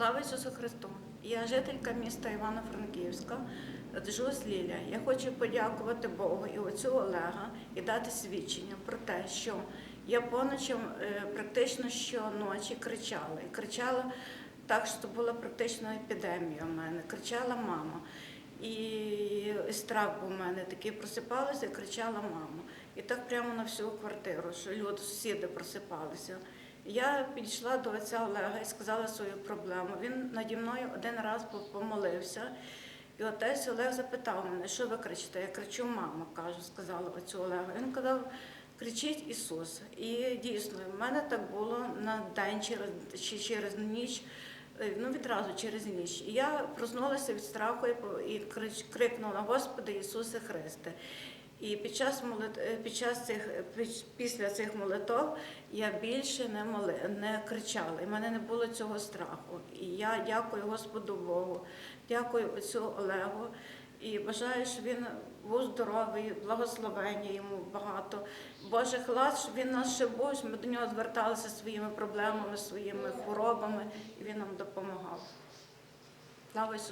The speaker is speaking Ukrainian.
Слава Ісусу Христу! Я жителька міста Івано-Франківська, Джус Ліля. Я хочу подякувати Богу і отцю Олега і дати свідчення про те, що я поночі е, практично щоночі кричала. І кричала так, що була практично епідемія у мене. Кричала мама. І страх був у мене такий, просипалася і кричала мама. І так прямо на всю квартиру, що люди, сусіди просипалися. Я підійшла до отця Олега і сказала свою проблему. Він наді мною один раз помолився. І отець Олег запитав мене, що ви кричите? Я кричу, мама, кажу, сказала отцю Олегу. Він казав, кричить Ісус. І дійсно, в мене так було на день через, чи через ніч, е, ну відразу через ніч. І я проснулася від страху і крикнула, Господи Ісусе Христе. І під час е, під час цих е, після цих молитов я більше не моли... не кричала. І в мене не було цього страху. І я дякую Господу Богу, дякую отцю Олегу. І бажаю, щоб він був здоровий, благословення йому багато. Божих лас, щоб він нас ще був, ми до нього зверталися своїми проблемами, своїми хворобами, і він нам допомагав. Слава Ісусу!